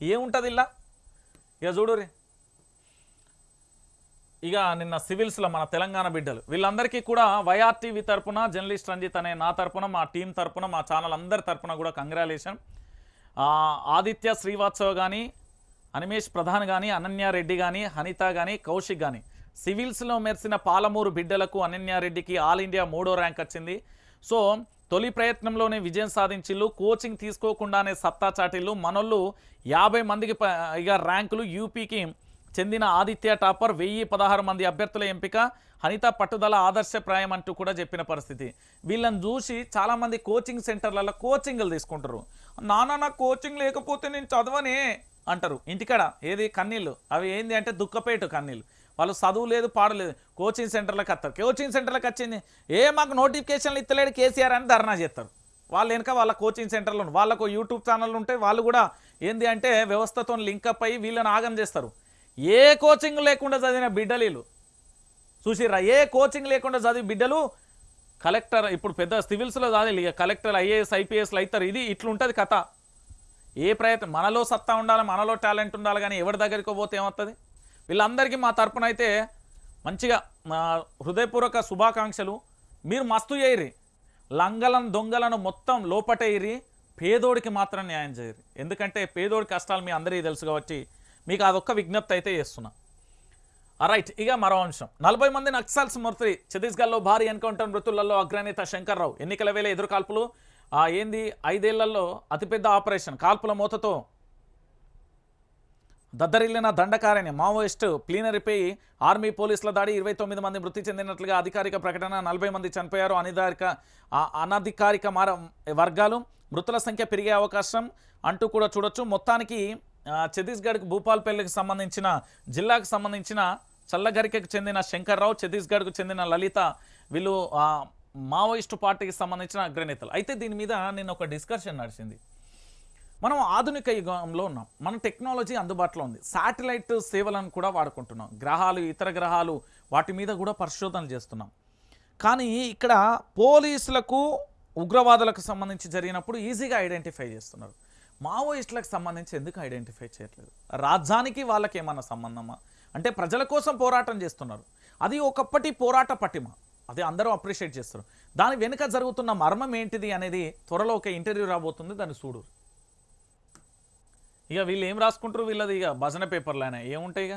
ఏముంటుంది ఇలా ఇక చూడురి ఇక నిన్న సివిల్స్లో మన తెలంగాణ బిడ్డలు వీళ్ళందరికీ కూడా వైఆర్టీవీ తరపున జర్నలిస్ట్ రంజిత్ అనే నా తరపున మా టీం తరపున మా ఛానల్ అందరి తరపున కూడా కంగ్రాలేషన్ ఆదిత్య శ్రీవాత్సవ్ కానీ అనిమేష్ ప్రధాన్ కానీ అనన్యారెడ్డి కానీ హనిత కానీ కౌశిక్ కానీ సివిల్స్లో మెరిసిన పాలమూరు బిడ్డలకు అనన్యారెడ్డికి ఆల్ ఇండియా మూడో ర్యాంక్ వచ్చింది. సో తొలి ప్రయత్నంలోనే విజయం సాధించిళ్ళు కోచింగ్ తీసుకోకుండానే సత్తా చాటిల్లు. మనోళ్ళు యాభై మందికి ప- ఇక ర్యాంకులు యూపీకి చెందిన ఆదిత్య టాపర్ వెయ్యి పదహారు మంది అభ్యర్థుల ఎంపిక హనిత పట్టుదల ఆదర్శప్రాయం అంటూ కూడా చెప్పిన పరిస్థితి. వీళ్ళని చూసి చాలామంది కోచింగ్ సెంటర్లలో కోచింగ్లు తీసుకుంటారు. నాన్న నా కోచింగ్ లేకపోతే నేను చదవనే అంటారు. ఇంటికాడ ఏది? కన్నీళ్ళు. అవి ఏంది అంటే దుఃఖపేటు కన్నీళ్ళు. వాళ్ళు చదువు లేదు పాడలేదు కోచింగ్ సెంటర్లకు వస్తారు కోచింగ్ సెంటర్లకు వచ్చింది. ఏ మాకు నోటిఫికేషన్లు ఇస్తలేడు కేసీఆర్ అని ధర్నా చేస్తారు. వాళ్ళు వెనక వాళ్ళ కోచింగ్ సెంటర్లో వాళ్ళకు యూట్యూబ్ ఛానల్ ఉంటాయి వాళ్ళు కూడా ఏంది అంటే వ్యవస్థతో లింకప్ అయ్యి వీళ్ళని ఆగం చేస్తారు. ఏ కోచింగ్ లేకుండా చదివిన బిడ్డలు చూసిర్రా? ఏ కోచింగ్ లేకుండా చదివి బిడ్డలు? కలెక్టర్ ఇప్పుడు పెద్ద సివిల్స్లో చదివి ఇక కలెక్టర్ ఐఏఎస్ ఐపీఎస్లు అవుతారు. ఇది ఇట్లుంటుంది కథ. ఏ ప్రయత్నం మనలో సత్తా ఉండాలి మనలో టాలెంట్ ఉండాలి కానీ ఎవరి దగ్గరికి పోతే ఏమవుతుంది వీళ్ళందరికీ మా తరపున అయితే మంచిగా మా హృదయపూర్వక శుభాకాంక్షలు. మీరు మస్తు చేయరి లంగలను దొంగలను మొత్తం లోపటేయిరి పేదోడికి మాత్రం న్యాయం చేయరు ఎందుకంటే పేదోడి కష్టాలు మీ అందరికీ తెలుసు కాబట్టి మీకు అదొక్క విజ్ఞప్తి అయితే చేస్తున్నా. రైట్ ఇక మరో అంశం. నలభై మంది నక్సల్స్ మృతి. ఛత్తీస్గఢ్లో భారీ ఎన్కౌంటర్ మృతులలో అగ్రనేత శంకర్రావు. ఎన్నికల వేళ ఎదురు కాల్పులు ఏంది? ఐదేళ్ళలో అతిపెద్ద ఆపరేషన్. కాల్పుల మూతతో దద్దరిల్లిన దండకారణ్యం మావోయిస్ట్ ప్లీనరీపై ఆర్మీ పోలీసుల దాడి. ఇరవై తొమ్మిది మంది మృతి చెందినట్లుగా అధికారిక ప్రకటన. నలభై మంది చనిపోయారు. అనిధారిక అనధికారిక మార వర్గాలు మృతుల సంఖ్య పెరిగే అవకాశం అంటూ కూడా చూడొచ్చు. మొత్తానికి ఛత్తీస్గఢ్ భూపాల్పల్లికి సంబంధించిన జిల్లాకు సంబంధించిన చల్లగరికకు చెందిన శంకర్రావు ఛత్తీస్గఢ్కు చెందిన లలిత వీళ్ళు మావోయిస్టు పార్టీకి సంబంధించిన అగ్రనేతలు. అయితే దీని మీద నేను ఒక డిస్కషన్ నడిచింది. మనం ఆధునిక యుగంలో ఉన్నాం. మన టెక్నాలజీ అందుబాటులో ఉంది. శాటిలైట్ సేవలను కూడా వాడుకుంటున్నాం. గ్రహాలు ఇతర గ్రహాలు వాటి మీద కూడా పరిశోధనలు చేస్తున్నాం. కానీ ఇక్కడ పోలీసులకు ఉగ్రవాదులకు సంబంధించి జరిగినప్పుడు ఈజీగా ఐడెంటిఫై చేస్తున్నారు. మావోయిస్టులకు సంబంధించి ఎందుకు ఐడెంటిఫై చేయట్లేదు? రాజ్యానికి వాళ్ళకి ఏమన్నా సంబంధమా? అంటే ప్రజల కోసం పోరాటం చేస్తున్నారు. అది ఒకప్పటి పోరాట పటిమ. అది అందరూ అప్రిషియేట్ చేస్తారు. దాని వెనుక జరుగుతున్న మర్మం ఏంటిది అనేది త్వరలో ఒక ఇంటర్వ్యూ రాబోతుంది దాన్ని చూడు. ఇక వీళ్ళు ఏం రాసుకుంటారు వీళ్ళది? ఇక భజన పేపర్లు అయినా. ఏముంటాయి ఇక?